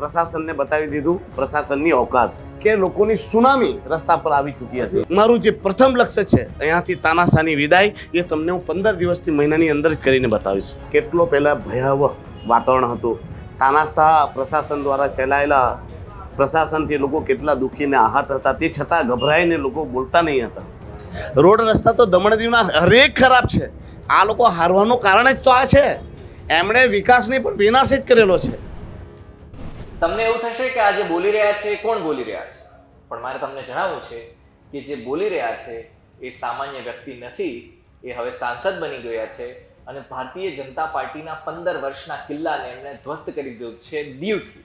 પ્રશાસનને બતાવી દીધું, પ્રશાસનની ઓકાત, કે લોકોની સુનામી રસ્તા પર આવી ચૂકી હતી. મારું જે પ્રથમ લક્ષ્ય છે, અહીંયાથી તાનાશાની વિદાય, એ તમને હું પંદર દિવસથી મહિનાની અંદર જ કરીને બતાવીશ. કેટલો પહેલાં ભયાવહ વાતાવરણ હતું. તાનાશાહ પ્રશાસન દ્વારા ચલાયેલા, પ્રશાસનથી લોકો કેટલા દુઃખીને આહત હતા, તે છતાં ગભરાઈને લોકો બોલતા નહીં હતા. રોડ રસ્તા તો દમણ હરેક ખરાબ છે. આ લોકો હારવાનું કારણ જ તો આ છે. એમણે વિકાસની પણ વિનાશ જ કરેલો છે. તમને એવું થશે કે આ જે બોલી રહ્યા છે એ કોણ બોલી રહ્યા છે? પણ મારે તમને જણાવવું છે કે જે બોલી રહ્યા છે, એ સામાન્ય વ્યક્તિ નથી. એ હવે સાંસદ બની ગયા છે અને ભારતીય જનતા પાર્ટીના પંદર વર્ષના કિલ્લાને એમણે ધ્વસ્ત કરી દીધો છે દીવથી.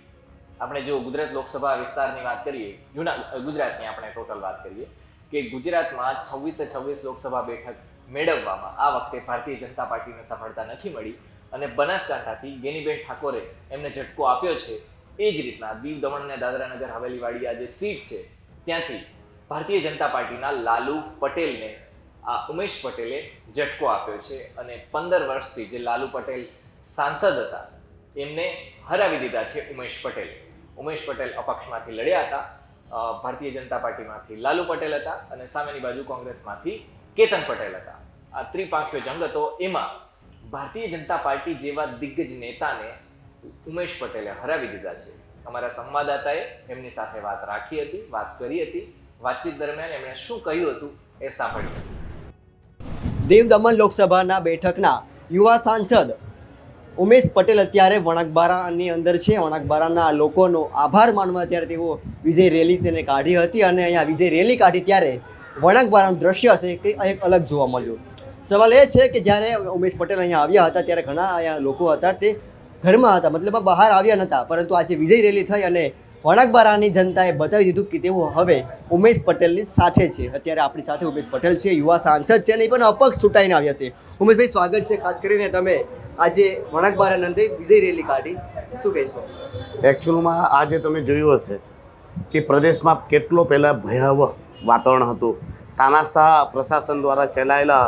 આપણે જો ગુજરાત લોકસભા વિસ્તારની વાત કરીએ, જૂના ગુજરાતની આપણે ટોટલ વાત કરીએ, કે ગુજરાતમાં છવ્વીસે છવ્વીસ લોકસભા બેઠક મેળવવામાં આ વખતે ભારતીય જનતા પાર્ટીને સફળતા નથી મળી અને બનાસકાંઠાથી ગેનીબેન ઠાકોરે એમને ઝટકો આપ્યો છે એ જ રીતના દીવ દમણ અને દાદરા નગર હવેલીવાળી આ જે સીટ છે, ત્યાંથી ભારતીય જનતા પાર્ટીના લાલુ પટેલને, આ ઉમેશ પટેલે ઝટકો આપ્યો છે અને પંદર વર્ષથી જે લાલુ પટેલ સાંસદ હતા, એમને હરાવી દીધા છે ઉમેશ પટેલ. ઉમેશ પટેલ અપક્ષમાંથી લડ્યા હતા ભારતીય જનતા પાર્ટીમાંથી લાલુ પટેલ હતા અને સામેની બાજુ કોંગ્રેસમાંથી કેતન પટેલ હતા. આ ત્રિપાંખ્યો જંગ હતો, એમાં ભારતીય જનતા પાર્ટી જેવા દિગ્ગજ નેતાને ઉમેશ પટેલે હરાવી દીધા છે. અમારા સંવાદદાતાએ એમની સાથે વાત રાખી હતી, વાત કરી હતી. વાતચીત દરમિયાન એમણે શું કહ્યું હતું એ સાંભળ્યું. દેવ દમણ લોકસભાના બેઠકના યુવા સાંસદ ઉમેશ પટેલ અત્યારે વણાકબારાની અંદર છે. વણાકબારાના લોકોનો આભાર માનવા અત્યારે તેઓ વિજય રેલી તેને કાઢી હતી અને અહીંયા વિજય રેલી કાઢી ત્યારે વણાકબારાનું દ્રશ્ય છે કે એક અલગ જોવા મળ્યું. સવાલ એ છે કે જ્યારે ઉમેશ પટેલ અહીંયા આવ્યા હતા ત્યારે ઘણા અહીંયા લોકો હતા તે ઘરમાં હતા, મતલબ બહાર આવ્યા નહોતા પરંતુ આજે વિજય રેલી થઈ અને વણાકબારાની જનતાએ બતાવી દીધું કે તેઓ હવે ઉમેશ પટેલની સાથે છે. અત્યારે આપણી સાથે ઉમેશ પટેલ છે, યુવા સાંસદ છે અને એ પણ અપક્ષ છૂટાઈને આવ્યા છે. ઉમેશભાઈ, સ્વાગત છે. ખાસ કરીને તમે આજે વણાકબારા નંદે વિજય રેલી કાઢી. શું કહેશો? એકચ્યુઅલમાં આજે તમે જોયું હશે કે પ્રદેશમાં કેટલો પહેલાં ભયાવહ વાતાવરણ હતું. તાનાશાહ પ્રશાસન દ્વારા ચલાયેલા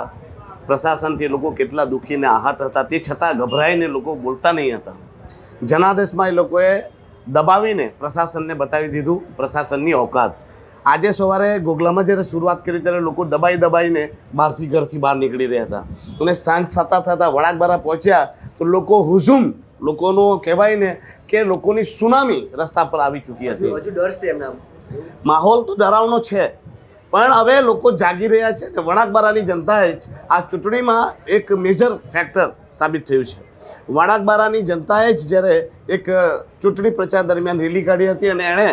પ્રશાસનથી લોકો કેટલા દુઃખીને આહત હતા તે છતાં ગભરાઈને લોકો બોલતા નહીં હતા. જનાદેશમાં એ લોકોએ દબાવીને પ્રશાસનને બતાવી દીધું પ્રશાસનની ઓકાત આજે સવારે ગોગલામાં જ્યારે શરૂઆત કરી ત્યારે લોકો દબાઈ દબાઈને બહારથી ઘરથી બહાર નીકળી રહ્યા હતા. અને સાંજ થતાં થતાં વડાકબારા પહોંચ્યા તો લોકો હુઝુમ લોકોનો કહેવાય ને કે લોકોની સુનામી રસ્તા પર આવી ચૂકી હતી. માહોલ તો ડરાવનો છે. પણ હવે લોકો જાગી રહ્યા છે અને વણાકબારાની જનતાએ જ આ ચૂંટણીમાં એક મેજર ફેક્ટર સાબિત થયું છે. વણાકબારાની જનતાએ જ જ્યારે એક ચૂંટણી પ્રચાર દરમિયાન રેલી કાઢી હતી અને એણે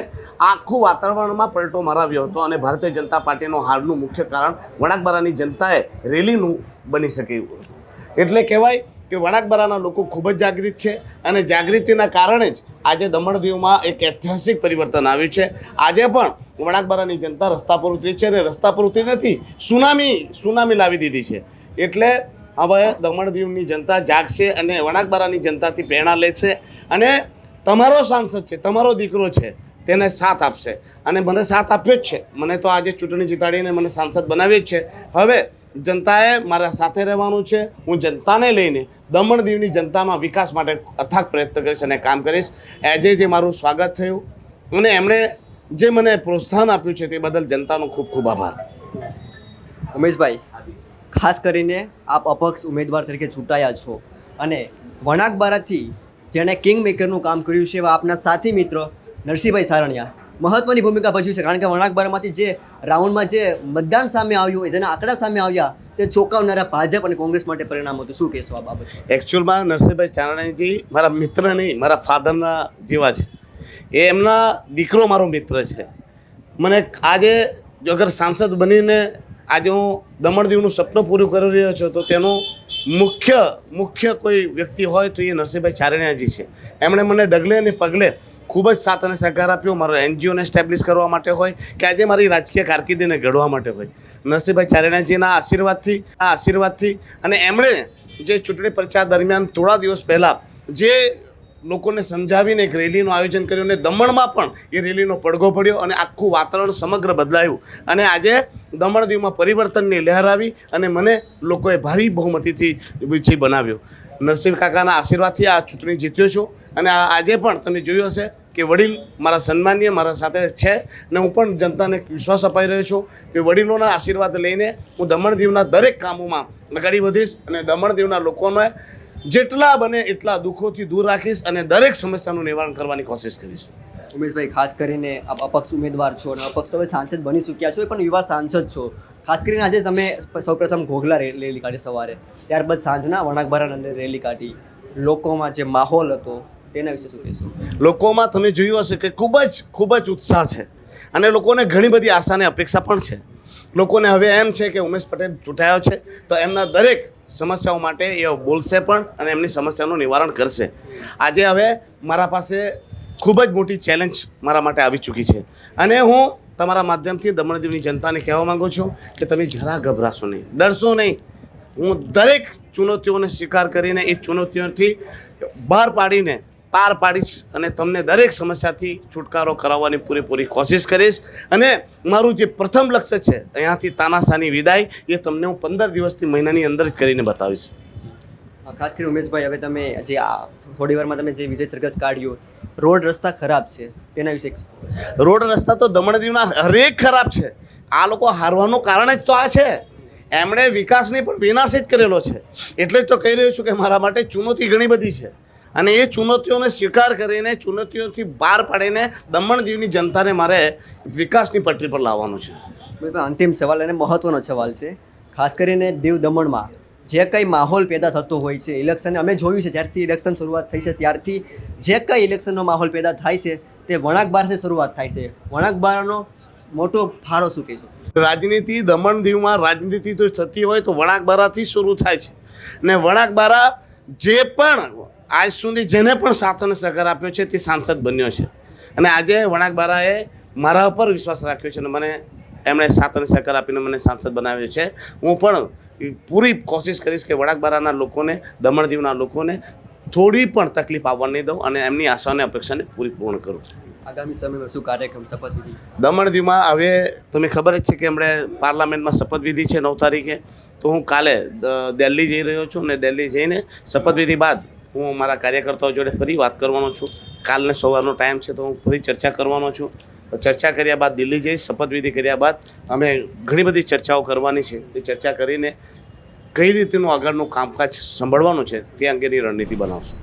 આખું વાતાવરણમાં પલટો મરાવ્યો હતો અને ભારતીય જનતા પાર્ટીનો હારનું મુખ્ય કારણ વણાકબારાની જનતાએ રેલીનું બની શકે એવું હતું. એટલે કહેવાય કે વણાકબારાના લોકો ખૂબ જ જાગૃત છે અને જાગૃતિના કારણે જ આજે દમણ દીવમાં એક ઐતિહાસિક પરિવર્તન આવ્યું છે. આજે પણ વણાકબારાની જનતા રસ્તા પર ઉતરી છે અને રસ્તા પર ઉતરી નથી સુનામી સુનામી લાવી દીધી છે. એટલે હવે દમણ દીવની જનતા જાગશે અને વણાકબારાની જનતાથી પ્રેરણા લેશે અને તમારો સાંસદ છે, તમારો દીકરો છે, તેને સાથ આપશે. અને મને સાથ આપ્યો જ છે. મને તો આજે ચૂંટણી જીતાડીને મને સાંસદ બનાવી જ છે. હવે જનતાએ મારા સાથે રહેવાનું છે. હું જનતાને લઈને દમણ દીવની જનતાના વિકાસ માટે અથાગ પ્રયત્ન કરીશ અને કામ કરીશ. આજે જે મારું સ્વાગત થયું અને એમણે જે મને પ્રોત્સાહન આપ્યું છે તે બદલ જનતાનો ખૂબ ખૂબ આભાર. ઉમેશભાઈ, ખાસ કરીને આપ અપક્ષ ઉમેદવાર તરીકે ચૂંટાયા છો અને વણાકબારાથી જેણે કિંગ મેકરનું કામ કર્યું છે એવા આપના સાથી મિત્ર નરસિંહભાઈ સારણિયા મહત્વની ભૂમિકા ભજવી છે. કારણ કે વણાકબારામાંથી જે રાઉન્ડમાં જે મતદાન સામે આવ્યું જેના આંકડા સામે આવ્યા, તે ચોંકાવનારા ભાજપ અને કોંગ્રેસ માટે પરિણામ હતું. શું કહેશો આ બાબત? એકચ્યુઅલમાં નરસિંહભાઈ ચારણાજી મારા મિત્ર નહીં, મારા ફાધરના જેવા છે. એ એમના દીકરો મારો મિત્ર છે. મને આજે જો અગર સાંસદ બનીને આજે હું દમણ દીવનું સપનું પૂરું કરી રહ્યો છું, તો તેનું મુખ્ય મુખ્ય કોઈ વ્યક્તિ હોય તો એ નરસિંહભાઈ ચારણિયાજી છે. એમણે મને ડગલે અને પગલે ખૂબ જ સાથ અને સહકાર આપ્યો. મારો એનજીઓને સ્ટેબ્લિશ કરવા માટે હોય કે આજે મારી રાજકીય કારકિર્દીને ઘડવા માટે હોય. નરસિંહભાઈ ચારેણાજીના આશીર્વાદથી, આ આશીર્વાદથી અને એમણે જે ચૂંટણી પ્રચાર દરમિયાન થોડા દિવસ પહેલાં જે લોકોને સમજાવીને એક રેલીનું આયોજન કર્યું અને દમણમાં પણ એ રેલીનો પડઘો પડ્યો અને આખું વાતાવરણ સમગ્ર બદલાયું. અને આજે દમણ દીવમાં પરિવર્તનની લહેર આવી અને મને લોકોએ ભારી બહુમતીથી વિજય બનાવ્યો. નરસિંહ કાકાના આશીર્વાદથી આ ચૂંટણી જીત્યો છું અને આજે પણ તમે જોયું હશે કે વડીલ મારા સન્માનીય, મારા સાથે છે અને હું પણ જનતાને વિશ્વાસ અપાઈ રહ્યો છું કે વડીલોના આશીર્વાદ લઈને હું દમણ દીવના દરેક કામોમાં આગળ વધીશ અને દમણ દીવના લોકોને જેટલા બને એટલા દુઃખોથી દૂર રાખીશ અને દરેક સમસ્યાનું નિવારણ કરવાની કોશિશ કરીશ. ઉમેશભાઈ, ખાસ કરીને આપ અપક્ષ ઉમેદવાર છો અને અપક્ષ તમે સાંસદ બની ચૂક્યા છો, પણ યુવા સાંસદ છો. ખાસ કરીને આજે તમે સૌપ્રથમ ઘોઘલા રેલી કાઢી સવારે. ત્યારબાદ સાંજના વણાકબારા અંદર રેલી કાઢી. લોકોમાં જે માહોલ હતો તેના વિશે શું કહેશો? લોકોમાં તમે જોયું હશે કે ખૂબ જ ખૂબ જ ઉત્સાહ છે. અને લોકોને ઘણી બધી આશાને અપેક્ષા પણ છે. લોકોને હવે એમ છે કે ઉમેશ પટેલ ચૂંટાયો છે, તો એમના દરેક સમસ્યાઓ માટે એ બોલશે પણ અને એમની સમસ્યાનું નિવારણ કરશે. આજે હવે મારા પાસે ખૂબ જ મોટી ચેલેન્જ મારા માટે આવી ચૂકી છે. અને હું તમારા માધ્યમથી દમણદીવની જનતાને કહેવા માંગુ છું કે તમે જરા ગભરાશો નહીં, ડરશો નહીં. હું દરેક ચુનૌતીઓને સ્વીકાર કરીને એ ચુનૌતીઓથી બહાર પાડીને પાર પાડીશ અને તમને દરેક સમસ્યાથી છુટકારો કરાવવાની પૂરેપૂરી કોશિશ કરીશ. અને મારું જે પ્રથમ લક્ષ્ય છે અહીંયાથી તાનાશાની વિદાય એ તમને હું પંદર દિવસથી મહિનાની અંદર જ કરીને બતાવીશ. ખાસ કરીને ઉમેશભાઈ હવે તમે જે આ થોડી વારમાં તમે જે વિજય સરઘસ કાઢ્યો રોડ રસ્તા ખરાબ છે તેના વિશે રોડ રસ્તા તો દમણ દીવના હરેક ખરાબ છે. આ લોકો હારવાનું કારણ જ તો આ છે. એમણે વિકાસની પણ વિનાશ જ કરેલો છે. એટલે જ તો કહી રહ્યો છું કે મારા માટે ચુનૌતી ઘણી બધી છે. અને એ ચુનૌતીઓને સ્વીકાર કરીને ચુનૌતીઓથી બહાર પાડીને દમણ દીવની જનતાને મારે વિકાસની પટરી પર લાવવાનું છે. અંતિમ સવાલ અને મહત્વનો સવાલ છે. ખાસ કરીને દીવ દમણમાં જે કંઈ માહોલ પેદા થતો હોય છે ઇલેક્શન અમે જોયું છે જ્યારથી ઇલેક્શન શરૂઆત થઈ છે ત્યારથી જે કંઈ ઇલેક્શનનો માહોલ પેદા થાય છે તે વણાકબારથી શરૂઆત થાય છે. વણાકબારનો મોટો ફાળો શું છે? રાજનીતિ દમણ દીવમાં રાજનીતિ તો થતી હોય તો વણાકબારાથી શરૂ થાય છે. ને વણાકબારા જે પણ આજ સુધી જેને પણ સાથ અને સહકાર આપ્યો છે તે સાંસદ બન્યો છે. અને આજે વણાકબારાએ મારા ઉપર વિશ્વાસ રાખ્યો છે અને મને એમણે સાથ અને સહકાર આપીને મને સાંસદ બનાવ્યો છે. હું પણ પૂરી કોશિશ કરીશ કે વણાકબારાના લોકોને દમણ દીવના લોકોને થોડી પણ તકલીફ આવવા નહીં દઉં અને એમની આશાને અપેક્ષાને પૂરી પૂર્ણ કરું આગામી સમયમાં શું કાર્યક્રમ શપથવિધિ દમણ દીવમાં હવે તમે ખબર જ છે કે એમણે પાર્લામેન્ટમાં શપથવિધિ છે નવ તારીખે. તો હું કાલે દિલ્હી જઈ રહ્યો છું અને દિલ્હી જઈને શપથવિધિ બાદ હું મારા કાર્યકર્તાઓ જોડે ફરી વાત કરવાનો છું. કાલને સવારનો ટાઈમ છે તો હું ફરી ચર્ચા કરવાનો છું. ચર્ચા કર્યા બાદ દિલ્હી જઈ શપથવિધિ કર્યા બાદ અમે ઘણી બધી ચર્ચાઓ કરવાની છે. તે ચર્ચા કરીને કઈ રીતનું આગળનું કામકાજ સંભાળવાનું છે તે અંગેની રણનીતિ બનાવશું.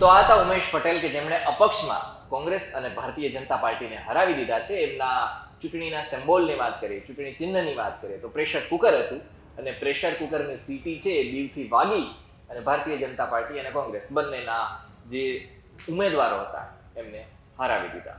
તો આ હતા ઉમેશ પટેલ કે જેમણે અપક્ષમાં કોંગ્રેસ અને ભારતીય જનતા પાર્ટીને હરાવી દીધા છે. એમના ચૂંટણીના સિમ્બોલની વાત કરીએ, ચૂંટણી ચિહ્નની વાત કરીએ, તો પ્રેશર કુકર હતું અને પ્રેશર કુકરની સીટી છે એ દીવથી વાગી અને ભારતીય જનતા પાર્ટી અને કોંગ્રેસ બંનેના જે ઉમેદવારો હતા એમને હરાવી દીધા.